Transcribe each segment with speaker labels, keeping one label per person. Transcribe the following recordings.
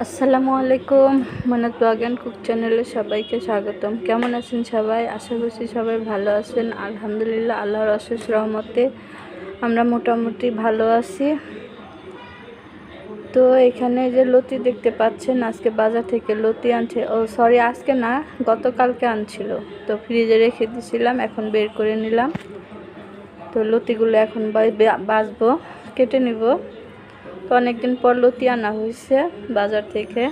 Speaker 1: আসসালামু আলাইকুম। Manat blog cook চ্যানেলে সবাইকে স্বাগতম। কেমন আছেন সবাই? আশা করছি সবাই ভালো আছেন। আলহামদুলিল্লাহ, আল্লাহর অশেষ রহমতে আমরা মোটামুটি ভালো আছি। তো এখানে যে লতি দেখতে পাচ্ছেন, আজকে বাজার থেকে লতি আনছে। ও সরি আজকে না, গতকালকে আনছিল। তো ফ্রিজে রেখে দিয়েছিলাম এখন বের করে নিলাম। তো লতিগুলো এখন বা- বাছবো কেটে নিব। তো অনেকদিন পর লতি আনা হয়েছে বাজার থেকে।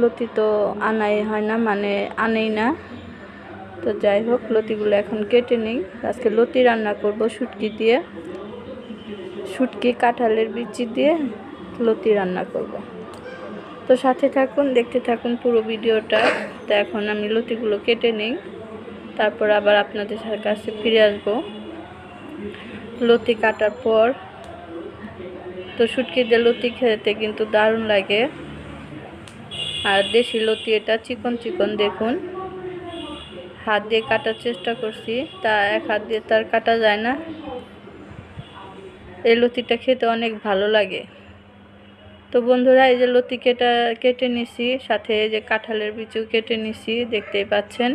Speaker 1: লতি তো আনাই হয় না মানে আনেই না। তো যাই হোক, লতিগুলো এখন কেটে নিই। আজকে লতি রান্না করব শুটকি দিয়ে। শুটকি, কাঁঠালের বিচি দিয়ে লতি রান্না করব। তো সাথে থাকুন, দেখতে থাকুন পুরো ভিডিওটা। তো এখন আমি লতিগুলো কেটে নিই। তারপর আবার আপনাদের কাছে ফিরে আসব। লতি কাটার পর তো শুটকি দিয়ে লতি খেতে কিন্তু দারুণ লাগে। আর দেশি লতি এটা চিকন চিকন দেখুন। হাত দিয়ে কাটার চেষ্টা করছি, তা এক হাত দিয়ে তার কাটা যায় না। এই লতিটা খেতে অনেক ভালো লাগে। তো বন্ধুরা, এই যে লতি কেটা, কেটে নিছি, সাথে এই যে কাঁঠালের বিচু কেটে নিছি, দেখতেই পাচ্ছেন।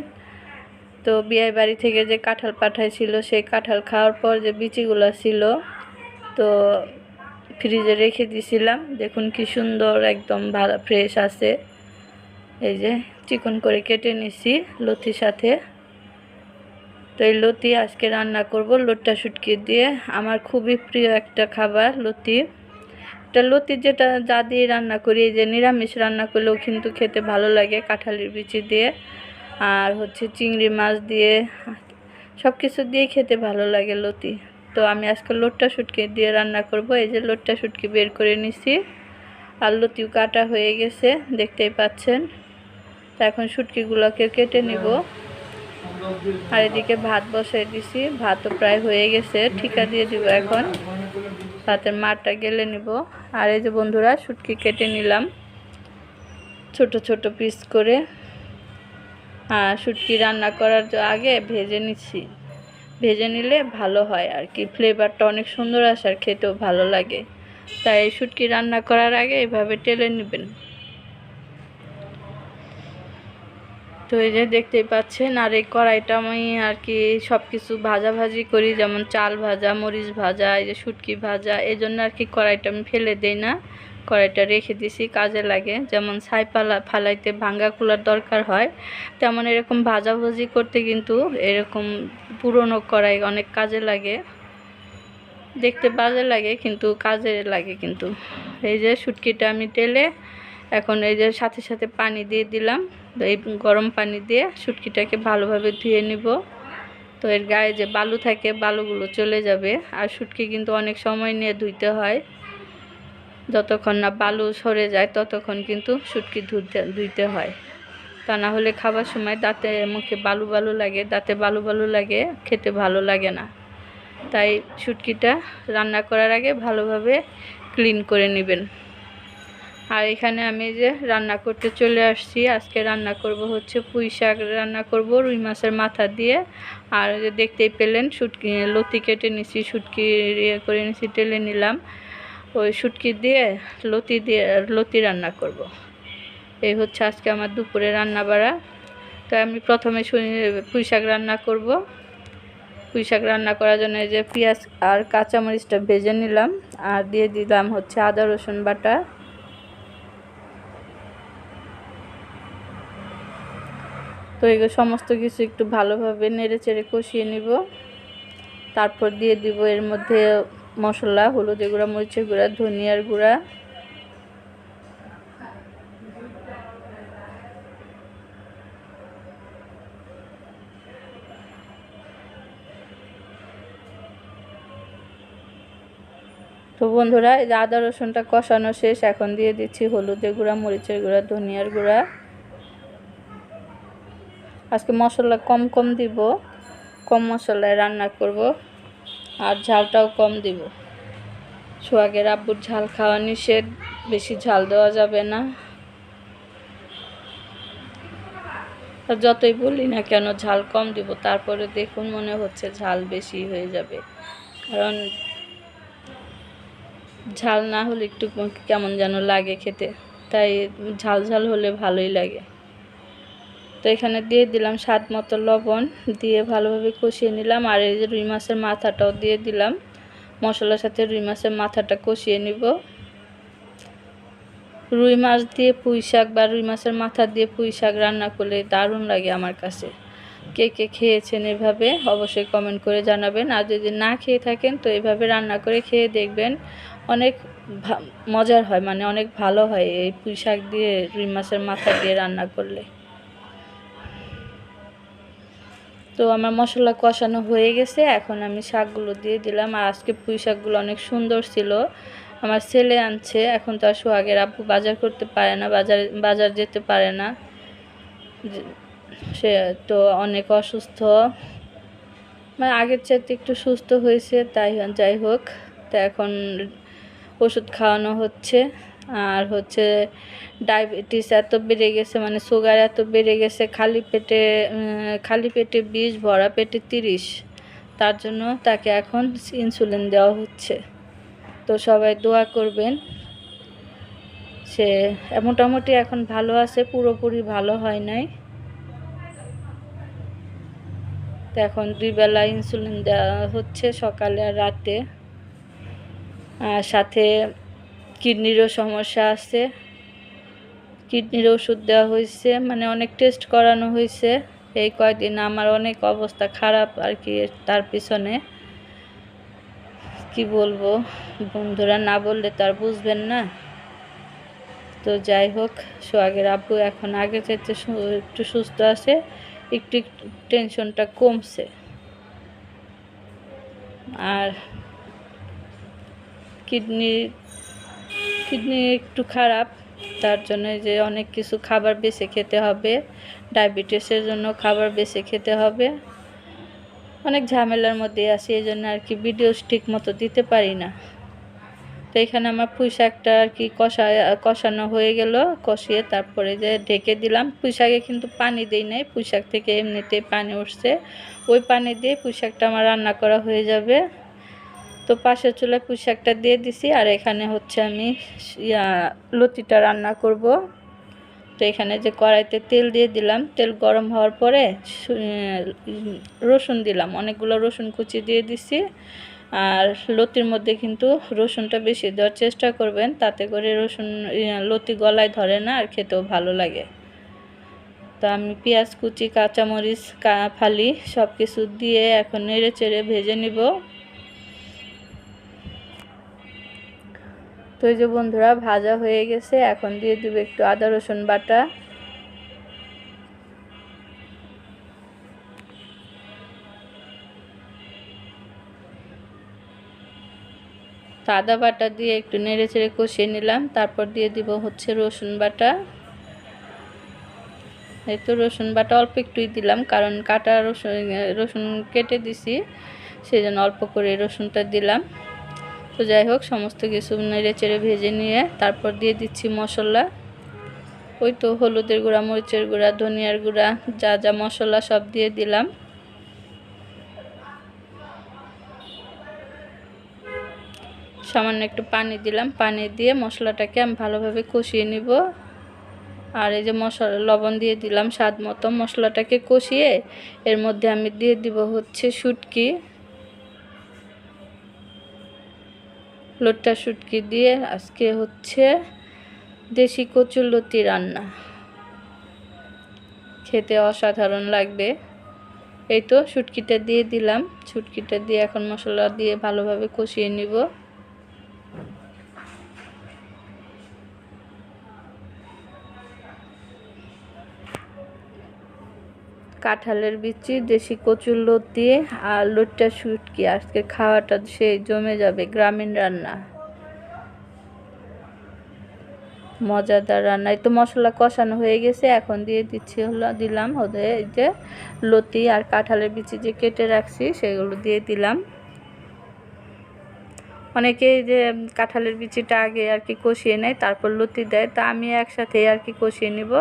Speaker 1: তো বিয়ে বাড়ি থেকে যে কাঁঠাল পাঠাইছিল, সেই কাঁঠাল খাওয়ার পর যে বিচিগুলো ছিল, তো ফ্রিজে রেখে দিছিলাম। দেখুন কি সুন্দর একদম ভালো ফ্রেশ আছে। এই যে চিকন করে কেটে নিছি লতির সাথে। তো এই লতি আজকে রান্না করব লোটটা শুটকি দিয়ে। আমার খুবই প্রিয় একটা খাবার লতি। এটা লতি যেটা যা দিয়ে রান্না করি, এই যে নিরামিষ রান্না করলেও কিন্তু খেতে ভালো লাগে কাঁঠালির বিচি দিয়ে। আর হচ্ছে চিংড়ি মাছ দিয়ে সব কিছু দিয়ে খেতে ভালো লাগে লতি। তো আমি আজকে লোটটা শুটকি দিয়ে রান্না করব। এই যে লোটটা শুটকি বের করে নিছি। আর লতিও কাটা হয়ে গেছে, দেখতেই পাচ্ছেন। তো এখন শুটকিগুলোকে কেটে নিব। আর এদিকে ভাত বসাই দিছি। ভাতও প্রায় হয়ে গেছে, ঠিকা দিয়ে দিব এখন। ভাতের মারটা গেলে নিব। আর এই যে বন্ধুরা, শুটকি কেটে নিলাম। ছোট ছোট পিস করে। আর শুটকি রান্না করার আগে ভেজে নিচ্ছি। ভেজে নিলে ভালো হয় আর কি। ফ্লেভারটা অনেক সুন্দর আসে আর খেতেও ভালো লাগে। তাই এই শুটকি রান্না করার আগে এভাবে টেলে নেবেন। তো এই যে দেখতেই পাচ্ছেন, আর এই কড়াইটা আমি আর কি সব কিছু ভাজাভাজি করি, যেমন চাল ভাজা, মরিচ ভাজা, এই যে শুটকি ভাজা এই জন্য আর কি কড়াইটা আমি ফেলে দেই না। কড়াইটা রেখে দিছি, কাজে লাগে। যেমন ছাই পালা ফালাইতে ভাঙ্গা খোলার দরকার হয়, তেমন এরকম ভাজাভাজি করতে কিন্তু এরকম পুরনো কড়াই অনেক কাজে লাগে। দেখতে বাজে লাগে, কিন্তু কাজে লাগে কিন্তু। এই যে শুটকিটা আমি তেলে, এখন এই যে সাথে সাথে পানি দিয়ে দিলাম। এই গরম পানি দিয়ে শুটকিটাকে ভালোভাবে ধুয়ে নিব। তো এর গায়ে যে বালু থাকে, বালুগুলো চলে যাবে। আর শুটকি কিন্তু অনেক সময় নিয়ে ধুইতে হয়। যতক্ষণ না বালু সরে যায়, ততক্ষণ কিন্তু শুটকি ধুতে, ধুইতে হয়। তা না হলে খাবার সময় দাঁতে মুখে বালু বালু লাগে, দাঁতে বালু বালু লাগে, খেতে ভালো লাগে না। তাই শুটকিটা রান্না করার আগে ভালোভাবে ক্লিন করে নেবেন। আর এখানে আমি যে রান্না করতে চলে আসছি, আজকে রান্না করব হচ্ছে পুঁই শাক, রান্না করব রুই মাছের মাথা দিয়ে। আর যে দেখতেই পেলেন শুটকি লতি কেটে নিছি শুটকি ইয়ে করে নিছি, টেলে নিলাম। ওই শুটকি দিয়ে, লতি দিয়ে, লতি রান্না করব। এই হচ্ছে আজকে আমার দুপুরে রান্না বাড়া। তো আমি প্রথমে পুঁই শাক রান্না করব। পুঁই শাক রান্না করার জন্য যে পেঁয়াজ আর কাঁচামরিচটা ভেজে নিলাম। আর দিয়ে দিলাম হচ্ছে আদা, রসুন বাটা। তো এগুলো সমস্ত কিছু একটু ভালোভাবে নেড়ে চেড়ে কষিয়ে নিব। তারপর দিয়ে দিব এর মধ্যে মশলা, হলুদের গুঁড়া, মরিচের গুঁড়া, ধনিয়ার গুঁড়া। তো বন্ধুরা, এই যে আদা রসুনটা কষানো শেষ, এখন দিয়ে দিচ্ছি হলুদের গুঁড়া, মরিচের গুঁড়া, ধনিয়ার গুঁড়া। আজকে মশলা কম কম দিব। মশলায় রান্না করব আর ঝালটাও কম দিব। সোহাগের আব্বুর ঝাল খাওয়া নিষেধ, বেশি ঝাল দেওয়া যাবে না। আর যতই বলি না কেন, ঝাল কম দিব, তারপরে দেখুন মনে হচ্ছে ঝাল বেশি হয়ে যাবে। কারণ ঝাল না হলে একটু কেমন যেন লাগে খেতে, তাই ঝাল ঝাল হলে ভালোই লাগে। তো এখানে দিয়ে দিলাম স্বাদ মতো লবণ, দিয়ে ভালোভাবে কষিয়ে নিলাম। আর এই যে রুই মাছের মাথাটাও দিয়ে দিলাম। মশলার সাথে রুই মাছের মাথাটা কষিয়ে নিব। রুই মাছ দিয়ে পুঁই শাক বা রুই মাছের মাথা দিয়ে পুঁই শাক রান্না করলে দারুণ লাগে আমার কাছে। কে কে খেয়েছেন এভাবে অবশ্যই কমেন্ট করে জানাবেন। আর যদি না খেয়ে থাকেন তো এভাবে রান্না করে খেয়ে দেখবেন অনেক মজার হয় মানে অনেক ভালো হয় এই পুঁই শাক দিয়ে, রুই মাছের মাথা দিয়ে রান্না করলে। তো আমার মশলা কষানো হয়ে গেছে, এখন আমি শাকগুলো দিয়ে দিলাম। আর আজকে পুঁই শাকগুলো অনেক সুন্দর ছিল। আমার ছেলে আনছে, এখন তো আর সোহাগের আব্বু বাজার করতে পারে না, বাজার বাজার যেতে পারে না। সে তো অনেক অসুস্থ। মানে আগের চাইতে একটু সুস্থ হয়েছে, তাই, যাই হোক। তা এখন ওষুধ খাওয়ানো হচ্ছে। আর হচ্ছে ডায়াবেটিস এত বেড়ে গেছে মানে সুগার এত বেড়ে গেছে, খালি পেটে খালি পেটে বিষ, ভরা পেটে তিরিশ। তার জন্য তাকে এখন ইনসুলিন দেওয়া হচ্ছে। তো সবাই দোয়া করবেন। সে মোটামুটি এখন ভালো আছে, পুরোপুরি ভালো হয় নাই। তো এখন দুই বেলা ইনসুলিন দেওয়া হচ্ছে সকালে আর রাতে। আর সাথে কিডনিরও সমস্যা আছে। কিডনির ওষুধ দেওয়া হয়েছে। মানে অনেক টেস্ট করানো হয়েছে। এই কয়েকদিন আমার অনেক অবস্থা খারাপ আর কি তার পিছনে। কি বলব? বন্ধুরা না বললে তো আর বুঝবেন না। তো যাই হোক, সোহাগের আব্বু এখন আগে চাইতে একটু সুস্থ আছে। একটু টেনশনটা কমছে। আর কিডনি কিডনি একটু খারাপ, তার জন্য যে অনেক কিছু খাবার বেছে খেতে হবে, ডায়াবেটিসের জন্য খাবার বেছে খেতে হবে। অনেক ঝামেলার মধ্যে আছি, এই জন্য আর কি ভিডিও ঠিক মতো দিতে পারি না। তো এখানে আমার পুঁই শাকটা আর কি কষা, কষানো হয়ে গেল, কষিয়ে তারপরে যে ঢেকে দিলাম। পুঁই শাকে কিন্তু পানি দিই নাই, পুঁই শাক থেকে এমনিতেই পানি উঠছে। ওই পানি দিয়ে পুঁই শাকটা আমার রান্না করা হয়ে যাবে। তো পাশের চুলায় পুঁই দিয়ে দিছি, আর এখানে হচ্ছে আমি লতিটা রান্না করব। তো এখানে যে কড়াইতে তেল দিয়ে দিলাম, তেল গরম হওয়ার পরে রসুন দিলাম, অনেকগুলো রসুন কুচি দিয়ে দিছি। আর লতির মধ্যে কিন্তু রসুনটা বেশি দেওয়ার চেষ্টা করবেন, তাতে করে রসুন লতি গলায় ধরে না, আর খেতেও ভালো লাগে। তো আমি পেঁয়াজ কুচি, কাঁচামরিচ, কা, ফালি সব কিছু দিয়ে এখন নেড়ে চেড়ে ভেজে নিব। তো এই যে বন্ধুরা, ভাজা হয়ে গেছে। এখন দিয়ে দিব একটু আদা, রসুন বাটা। আদা বাটা দিয়ে একটু নেড়ে চেড়ে কষিয়ে নিলাম। তারপর দিয়ে দিব হচ্ছে রসুন বাটা। এই তো রসুন বাটা অল্প একটুই দিলাম, কারণ কাটা রসুন রসুন কেটে দিছি সেই জন্য অল্প করে রসুনটা দিলাম। তো যাই হোক, সমস্ত কিছু নেড়ে চেড়ে ভেজে নিয়ে তারপর দিয়ে দিচ্ছি মশলা। ওই তো হলুদের গুঁড়া, মরিচের গুঁড়া, ধনিয়ার গুঁড়া, যা যা মশলা সব দিয়ে দিলাম। সামান্য একটু পানি দিলাম। পানি দিয়ে মশলাটাকে আমি ভালোভাবে কষিয়ে নিব। আর এই যে মশলা, লবণ দিয়ে দিলাম স্বাদ মতো মশলাটাকে কষিয়ে, এর মধ্যে আমি দিয়ে দিব হচ্ছে শুটকি। লোটটা শুটকি দিয়ে আজকে হচ্ছে দেশি কচুরলতি রান্না। খেতে অসাধারণ লাগবে। এই তো শুটকিটা দিয়ে দিলাম। শুটকিটা দিয়ে এখন মশলা দিয়ে ভালোভাবে কষিয়ে নিব। কাঁঠালের বিচি, দেশি কচুর লতি, আর লোটটা শুটকি। আজকে খাওয়াটা সেই জমে যাবে গ্রামীণ রান্না। মজাদার রান্না। তো মশলা কষানো হয়ে গেছে, এখন দিয়ে দিচ্ছি হলো, দিলাম ওদের এই যে লতি আর কাঁঠালের বিচি যে কেটে রাখছি, সেগুলো দিয়ে দিলাম। অনেকেই যে কাঁঠালের বিচিটা আগে আর কি কষিয়ে নেয়, তারপর লতি দেয়। তা আমি একসাথে আর কি কষিয়ে নিব।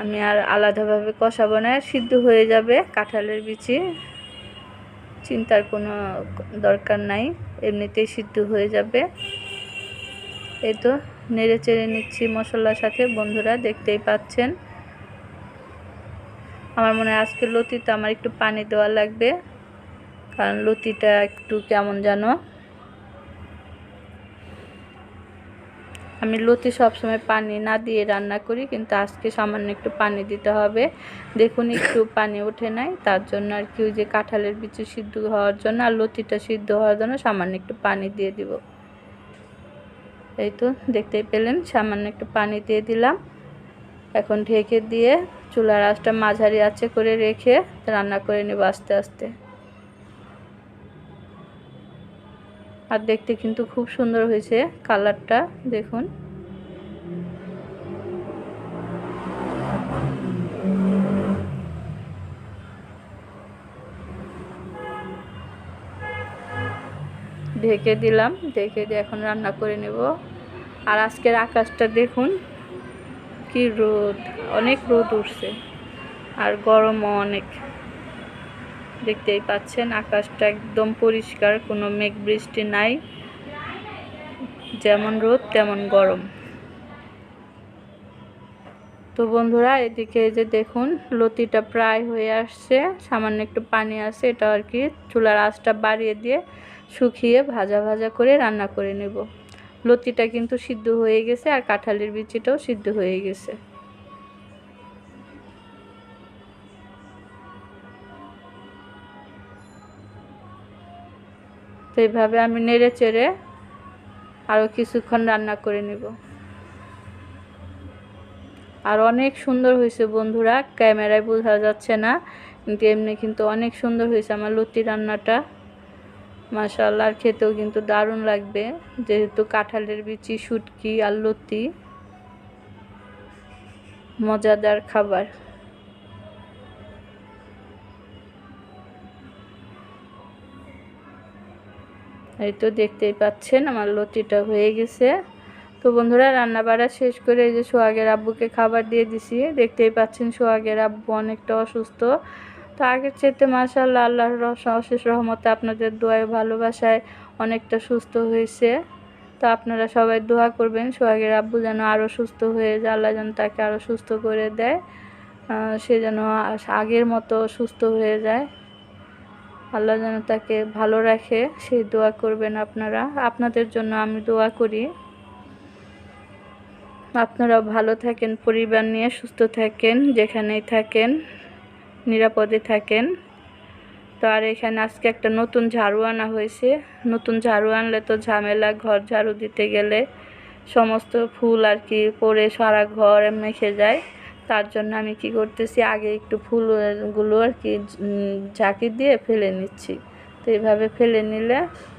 Speaker 1: আমি আর আলাদাভাবে কষাবো না, সিদ্ধ হয়ে যাবে কাঁঠালের বিচি। চিন্তার কোনো দরকার নাই, এমনিতেই সিদ্ধ হয়ে যাবে। এই তো, নেড়ে চেড়ে নিচ্ছি মশলার সাথে, বন্ধুরা দেখতেই পাচ্ছেন। আমার মনে হয় আজকে লতিতে আমার একটু পানি দেওয়া লাগবে, কারণ লতিটা একটু কেমন যেন আমি লতি সবসময় পানি না দিয়ে রান্না করি, কিন্তু আজকে সামান্য একটু পানি দিতে হবে। দেখুন, একটু পানি ওঠে নাই, তার জন্য আর কি ওই যে কাঁঠালের বিচু সিদ্ধ হওয়ার জন্য আর লতিটা সিদ্ধ হওয়ার জন্য সামান্য একটু পানি দিয়ে দিব। এই তো, দেখতেই পেলেন, সামান্য একটু পানি দিয়ে দিলাম। এখন ঢেকে দিয়ে চুলার আঁচটা মাঝারি আছে করে রেখে রান্না করে নেব আস্তে আস্তে। আর দেখতে কিন্তু খুব সুন্দর হয়েছে কালারটা, দেখুন। ঢেকে দিলাম, ঢেকে দিয়ে এখন রান্না করে নেব। আর আজকের আকাশটা দেখুন, কি রোদ, অনেক রোদ উঠছে, আর গরমও অনেক। দেখতেই পাচ্ছেন, আকাশটা একদম পরিষ্কার, কোনো মেঘ বৃষ্টি নাই। যেমন রোদ, তেমন গরম। তো বন্ধুরা, এদিকে যে দেখুন, লতিটা প্রায় হয়ে আসছে। সামান্য একটু পানি আছে, এটা আর কি চুলার আঁচটা বাড়িয়ে দিয়ে শুকিয়ে ভাজা ভাজা করে রান্না করে নেব। লতিটা কিন্তু সিদ্ধ হয়ে গেছে আর কাঁঠালের বিচিটাও সিদ্ধ হয়ে গেছে। তো এইভাবে আমি নেড়ে চেড়ে আরও কিছুক্ষণ রান্না করে নেব। আর অনেক সুন্দর হয়েছে বন্ধুরা, ক্যামেরায় বোঝা যাচ্ছে না, কিন্তু এমনি কিন্তু অনেক সুন্দর হয়েছে আমার লতি রান্নাটা। মাশাল্লাহ খেতেও কিন্তু দারুণ লাগবে, যেহেতু কাঁঠালের বিচি, শুটকি আর লতি মজাদার খাবার। এই তো দেখতেই পাচ্ছেন আমার লতিটা হয়ে গেছে। তো বন্ধুরা রান্না বাড়া শেষ করে এই যে সোহাগের আব্বুকে খাবার দিয়ে দিছি। দেখতেই পাচ্ছেন সোহাগের আব্বু অনেকটা অসুস্থ। তো আগের চাইতে মাসাল্লাহ আল্লাহর অশেষ রহমতে আপনাদের দোয়ায় ভালোবাসায় অনেকটা সুস্থ হয়েছে। তো আপনারা সবাই দোয়া করবেন, সোহাগের আব্বু যেন আরও সুস্থ হয়ে আল্লাহ যেন তাকে আরও সুস্থ করে দেয়। সে যেন আগের মতো সুস্থ হয়ে যায়। আল্লাহ যেন তাকে ভালো রাখে, সেই দোয়া করবেন আপনারা। আপনাদের জন্য আমি দোয়া করি। আপনারাও ভালো থাকেন, পরিবার নিয়ে সুস্থ থাকেন, যেখানেই থাকেন, নিরাপদে থাকেন। তো আর এখানে আজকে একটা নতুন ঝাড়ু আনা হয়েছে। নতুন ঝাড়ু আনলে তো ঝামেলা, ঘর ঝাড়ু দিতে গেলে সমস্ত ফুল আর কি পরে সারা ঘর মেখে যায়। তার জন্য আমি কি করতেছি? আগে একটু ফুলগুলো আর কি ঝাঁকি দিয়ে ফেলে নিচ্ছি। তো এইভাবে ফেলে নিলে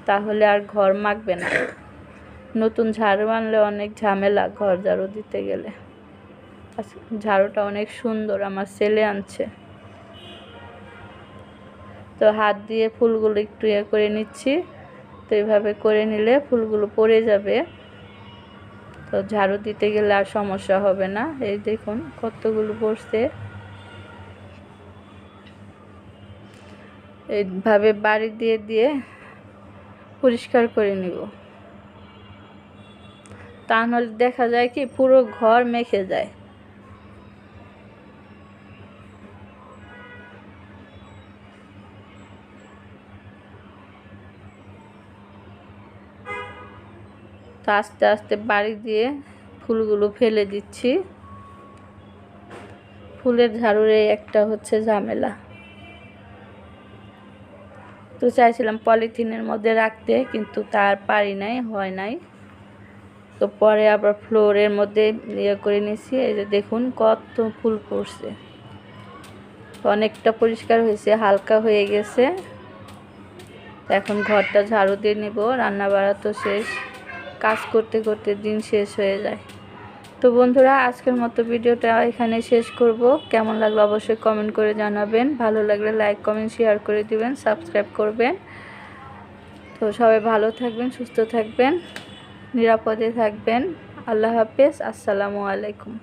Speaker 1: তাহলে আর ঘর মাখবে না। নতুন ঝাড়ু আনলে অনেক ঝামেলা ঘর ঝাড়ু দিতে গেলে। ঝাড়ুটা অনেক সুন্দর, আমার ছেলে আনছে। তো হাত দিয়ে ফুলগুলো একটু ইয়ে করে নিচ্ছি। তো এইভাবে করে নিলে ফুলগুলো পড়ে যাবে। তো ঝাড়ু দিতে গেলে আর সমস্যা হবে না। এই দেখুন কতগুলো পড়ছে। এইভাবে বাড়ি দিয়ে দিয়ে পরিষ্কার করে নিব। তা নাহলে দেখা যায় কি পুরো ঘর মেখে যায়। তো আস্তে আস্তে বাড়ি দিয়ে ফুলগুলো ফেলে দিচ্ছি। ফুলের ঝাড়ুরে একটা হচ্ছে ঝামেলা। তো চাইছিলাম পলিথিনের মধ্যে রাখতে, কিন্তু তার পারি নাই, হয় নাই। তো পরে আবার ফ্লোরের মধ্যে ইয়ে করে নিয়েছি, এই যে দেখুন কত ফুল পড়ছে। অনেকটা পরিষ্কার হয়েছে, হালকা হয়ে গেছে। এখন ঘরটা ঝাড়ু দিয়ে নিব রান্না বাড়া তো শেষ। কাজ করতে করতে দিন শেষ হয়ে যায়। তো বন্ধুরা, আজকের মতো ভিডিওটা এখানে শেষ করব। কেমন লাগল অবশ্যই কমেন্ট করে জানাবেন। ভালো লাগলে লাইক কমেন্ট শেয়ার করে দিবেন সাবস্ক্রাইব করবেন। তো সবাই ভালো থাকবেন, সুস্থ থাকবেন, নিরাপদে থাকবেন। আল্লাহ হাফেজ, আসসালামু আলাইকুম।